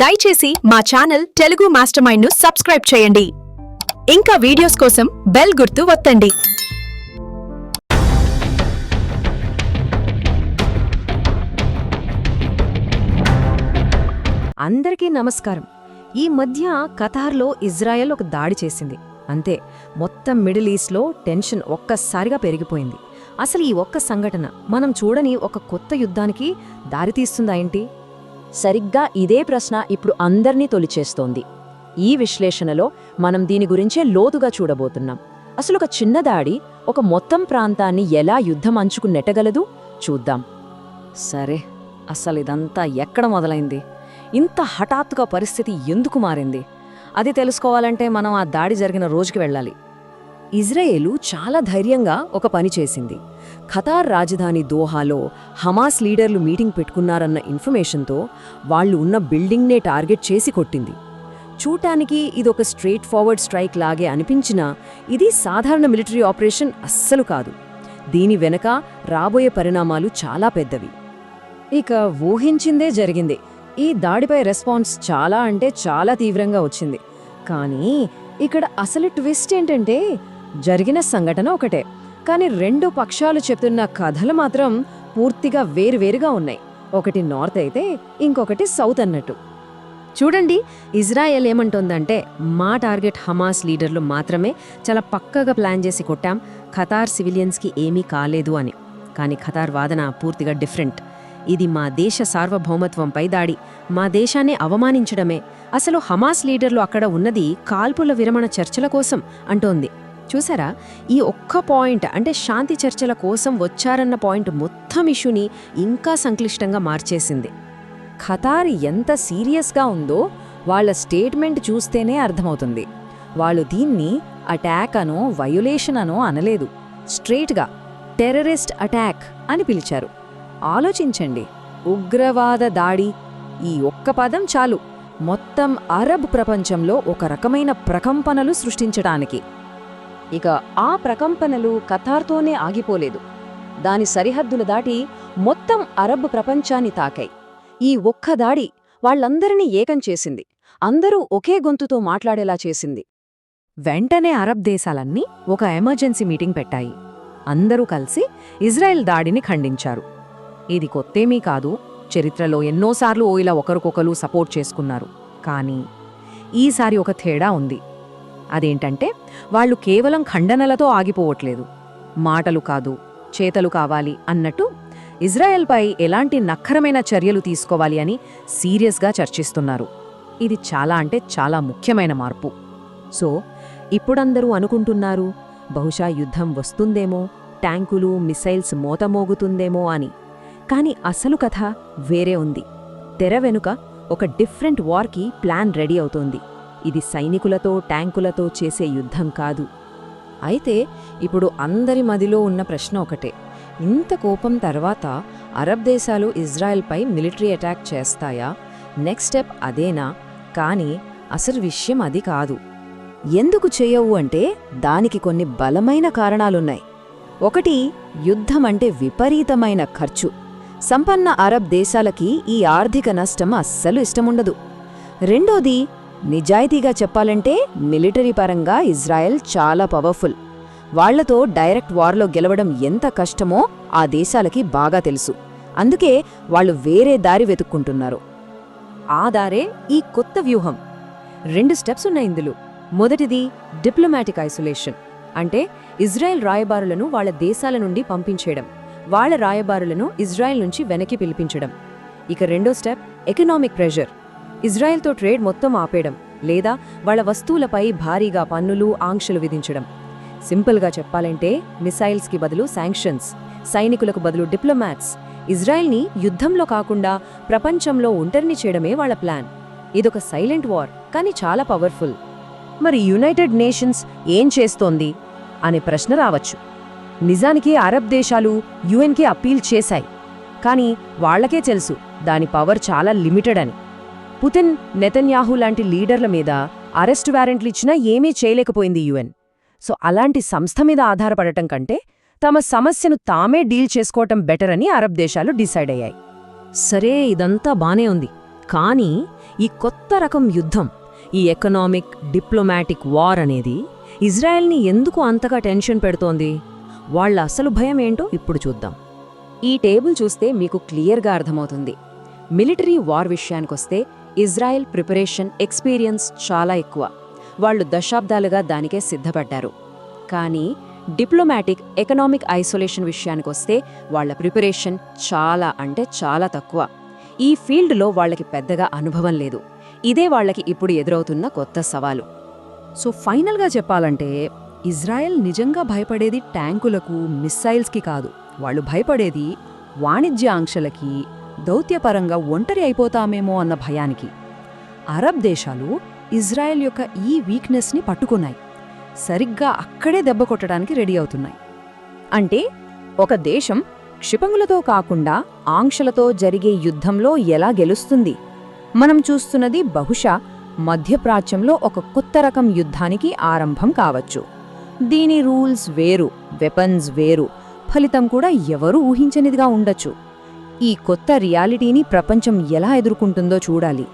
దయచేసి మా channel Telugu master మైండ్ను సబ్స్క్రైబ్ చేయండి. ఇంకా వీడియోస్ కోసం బెల్ గుర్తు ఒత్తండి అందరికీ నమస్కారం. ఈ మధ్య కతార్లో ఇజ్రాయెల్ ఒక దాడి చేసింది. అంతే మొత్తం మిడిల్ ఈస్ట్లో టెన్షన్ ఒక్కసారిగా పెరిగిపోయింది. అసలు ఈ ఒక్క సంఘటన మనం చూడని ఒక కొత్త యుద్ధానికి దారితీస్తుందా ఏంటి? సరిగ్గా ఇదే ప్రశ్న ఇప్పుడు అందర్నీ తొలిచేస్తోంది. ఈ విశ్లేషణలో మనం దీని గురించే లోతుగా చూడబోతున్నాం. అసలు ఒక చిన్న దాడి ఒక మొత్తం ప్రాంతాన్ని ఎలా యుద్ధం అంచుకు నెట్టగలదు? చూద్దాం. సరే అసలు ఇదంతా ఎక్కడ మొదలైంది? ఇంత హఠాత్తుగా పరిస్థితి ఎందుకు మారింది? అది తెలుసుకోవాలంటే మనం ఆ దాడి జరిగిన రోజుకి వెళ్ళాలి. ఇజ్రాయేలు చాలా ధైర్యంగా ఒక పని చేసింది. ఖతార్ రాజధాని దోహాలో హమాస్ లీడర్లు మీటింగ్ పెట్టుకున్నారన్న ఇన్ఫర్మేషన్తో వాళ్ళు ఉన్న బిల్డింగ్నే టార్గెట్ చేసి కొట్టింది. చూటానికి ఇదొక స్ట్రెయిట్ ఫార్వర్డ్ స్ట్రైక్ లాగే అనిపించినా ఇది సాధారణ మిలిటరీ ఆపరేషన్ అస్సలు కాదు. దీని వెనక రాబోయే పరిణామాలు చాలా పెద్దవి. ఇక ఊహించిందే జరిగింది. ఈ దాడిపై రెస్పాన్స్ చాలా అంటే చాలా తీవ్రంగా వచ్చింది. కానీ ఇక్కడ అసలు ట్విస్ట్ ఏంటంటే జరిగిన సంఘటన ఒకటే. కానీ రెండు పక్షాలు చెప్తున్న కథలు మాత్రం పూర్తిగా వేరువేరుగా ఉన్నాయి. ఒకటి నార్త్ అయితే ఇంకొకటి సౌత్ అన్నట్టు. చూడండి ఇజ్రాయెల్ ఏమంటుందంటే మా టార్గెట్ హమాస్ లీడర్లు మాత్రమే చాలా పక్కగా ప్లాన్ చేసి కొట్టాం ఖతార్ సివిలియన్స్కి ఏమీ కాలేదు అని. కానీ ఖతార్ వాదన పూర్తిగా డిఫరెంట్. ఇది మా దేశ సార్వభౌమత్వంపై దాడి. మా దేశాన్ని అవమానించడమే. అసలు హమాస్ లీడర్లు అక్కడ ఉన్నది కాల్పుల విరమణ చర్చల కోసం అంటోంది. చూసారా? ఈ ఒక్క పాయింట్ అంటే శాంతి చర్చల కోసం వచ్చారన్న పాయింట్ మొత్తం ఇష్యూని ఇంకా సంక్లిష్టంగా మార్చేసింది. ఖతార్ ఎంత సీరియస్గా ఉందో వాళ్ళ స్టేట్మెంట్ చూస్తేనే అర్థమవుతుంది. వాళ్ళు దీన్ని అటాక్ అనో వయోలేషన్ అనో అనలేదు. స్ట్రేట్గా టెర్రరిస్ట్ అటాక్ అని పిలిచారు. ఆలోచించండి ఉగ్రవాద దాడి ఈ ఒక్క పదం చాలు. మొత్తం అరబ్ ప్రపంచంలో ఒక రకమైన ప్రకంపనలు సృష్టించడానికి ఇక ఆ ప్రకంపనలు కతార్తోనే ఆగిపోలేదు. దాని సరిహద్దులు దాటి మొత్తం అరబ్ ప్రపంచాన్ని తాకాయి. ఈ ఒక్క దాడి వాళ్ళందరినీ ఏకం చేసింది. అందరూ ఒకే గొంతుతో మాట్లాడేలా చేసింది. వెంటనే అరబ్ దేశాలన్నీ ఒక ఎమర్జెన్సీ మీటింగ్ పెట్టాయి. అందరూ కలిసి ఇజ్రాయెల్ దాడిని ఖండించారు. ఇది కొత్తేమీ కాదు. చరిత్రలో ఎన్నోసార్లు ఓయిలా ఒకరికొకరు సపోర్ట్ చేసుకున్నారు. కానీ ఈసారి ఒక తేడా ఉంది. అదేంటంటే వాళ్ళు కేవలం ఖండనలతో ఆగిపోవట్లేదు. మాటలు కాదు చేతలు కావాలి అన్నట్టు ఇజ్రాయెల్పై ఎలాంటి నక్కరమైన చర్యలు తీసుకోవాలి అని సీరియస్గా చర్చిస్తున్నారు. ఇది చాలా అంటే చాలా ముఖ్యమైన మార్పు. సో ఇప్పుడందరూ అనుకుంటున్నారు బహుశా యుద్ధం వస్తుందేమో ట్యాంకులు మిసైల్స్ మోతమోగుతుందేమో అని. కానీ అసలు కథ వేరే ఉంది. తెర వెనుక ఒక డిఫరెంట్ వార్కి ప్లాన్ రెడీ అవుతోంది. ఇది సైనికులతో ట్యాంకులతో చేసే యుద్ధం కాదు. అయితే ఇప్పుడు అందరి మదిలో ఉన్న ప్రశ్న ఒకటే. ఇంత కోపం తర్వాత అరబ్ దేశాలు ఇజ్రాయెల్పై మిలిటరీ అటాక్ చేస్తాయా? నెక్స్ట్ స్టెప్ అదేనా? కానీ అసలు విషయం అది కాదు. ఎందుకు చేయవు అంటే దానికి కొన్ని బలమైన కారణాలున్నాయి. ఒకటి యుద్ధం అంటే విపరీతమైన ఖర్చు. సంపన్న అరబ్ దేశాలకి ఈ ఆర్థిక నష్టం అస్సలు ఇష్టముండదు. రెండోది నిజాయితీగా చెప్పాలంటే మిలిటరీ పరంగా ఇజ్రాయెల్ చాలా పవర్ఫుల్. వాళ్ళతో డైరెక్ట్ వార్లో గెలవడం ఎంత కష్టమో ఆ దేశాలకి బాగా తెలుసు. అందుకే వాళ్ళు వేరే దారి వెతుక్కుంటున్నారు. ఆ దారే ఈ కొత్త వ్యూహం. రెండు స్టెప్స్ ఉన్నాయి ఇందులో. మొదటిది డిప్లొమాటిక్ ఐసోలేషన్. అంటే ఇజ్రాయెల్ రాయబారులను వాళ్ళ దేశాల నుండి పంపించేయడం. వాళ్ళ రాయబారులను ఇజ్రాయెల్ నుంచి వెనక్కి పిలిపించడం. ఇక రెండో స్టెప్ ఎకనామిక్ ప్రెషర్. ఇజ్రాయెల్తో ట్రేడ్ మొత్తం ఆపేయడం లేదా వాళ్ళ వస్తువులపై భారీగా పన్నులు ఆంక్షలు విధించడం. సింపుల్గా చెప్పాలంటే మిసైల్స్కి బదులు శాంక్షన్స్ సైనికులకు బదులు డిప్లొమాట్స్. ఇజ్రాయెల్ని యుద్ధంలో కాకుండా ప్రపంచంలో ఒంటరిని చేయడమే వాళ్ళ ప్లాన్. ఇదొక సైలెంట్ వార్ కానీ చాలా పవర్ఫుల్. మరి యునైటెడ్ నేషన్స్ ఏం చేస్తోంది? అనే ప్రశ్న రావచ్చు. నిజానికి అరబ్ దేశాలు యుఎన్కి అప్పీల్ చేశాయి. కానీ వాళ్ళకే తెలుసు దాని పవర్ చాలా లిమిటెడ్ అని. పుతిన్ నెతన్యాహు లాంటి లీడర్ల మీద అరెస్ట్ వారెంట్లు ఇచ్చినా ఏమీ చేయలేకపోయింది యుఎన్. సో అలాంటి సంస్థ మీద ఆధారపడటం కంటే తమ సమస్యను తామే డీల్ చేసుకోవటం బెటర్ అని అరబ్ దేశాలు డిసైడ్ అయ్యాయి. సరే ఇదంతా బానే ఉంది. కానీ ఈ కొత్త రకం యుద్ధం ఈ ఎకనామిక్ డిప్లొమాటిక్ వార్ అనేది ఇజ్రాయెల్ని ఎందుకు అంతగా టెన్షన్ పెడుతోంది? వాళ్ళ అసలు భయం ఏంటో ఇప్పుడు చూద్దాం. ఈ టేబుల్ చూస్తే మీకు క్లియర్గా అర్థమవుతుంది. మిలిటరీ వార్ విషయానికొస్తే ఇజ్రాయెల్ ప్రిపరేషన్ ఎక్స్పీరియన్స్ చాలా ఎక్కువ. వాళ్ళు దశాబ్దాలుగా దానికే సిద్ధపడ్డారు. కానీ డిప్లొమాటిక్ ఎకనామిక్ ఐసోలేషన్ విషయానికొస్తే వాళ్ళ ప్రిపరేషన్ చాలా అంటే చాలా తక్కువ. ఈ ఫీల్డ్లో వాళ్ళకి పెద్దగా అనుభవం లేదు. ఇదే వాళ్ళకి ఇప్పుడు ఎదురవుతున్న కొత్త సవాలు. సో ఫైనల్గా చెప్పాలంటే ఇజ్రాయెల్ నిజంగా భయపడేది ట్యాంకులకు మిస్సైల్స్కి కాదు. వాళ్ళు భయపడేది వాణిజ్య ఆంక్షలకి దౌత్యపరంగా ఒంటరి అయిపోతామేమో అన్న భయానికి. అరబ్ దేశాలు ఇజ్రాయెల్ యొక్క ఈ వీక్నెస్ని పట్టుకున్నాయి. సరిగ్గా అక్కడే దెబ్బ కొట్టడానికి రెడీ అవుతున్నాయి. అంటే ఒక దేశం క్షిపణులతో కాకుండా ఆంక్షలతో జరిగే యుద్ధంలో ఎలా గెలుస్తుంది? మనం చూస్తున్నది బహుశా మధ్యప్రాచ్యంలో ఒక కొత్త రకం యుద్ధానికి ఆరంభం కావచ్చు. దీని రూల్స్ వేరు వెపన్స్ వేరు ఫలితం కూడా ఎవరూ ఊహించనిదిగా ఉండొచ్చు. ఈ కొత్త రియాలిటీని ప్రపంచం ఎలా ఎదుర్కొంటుందో చూడాలి.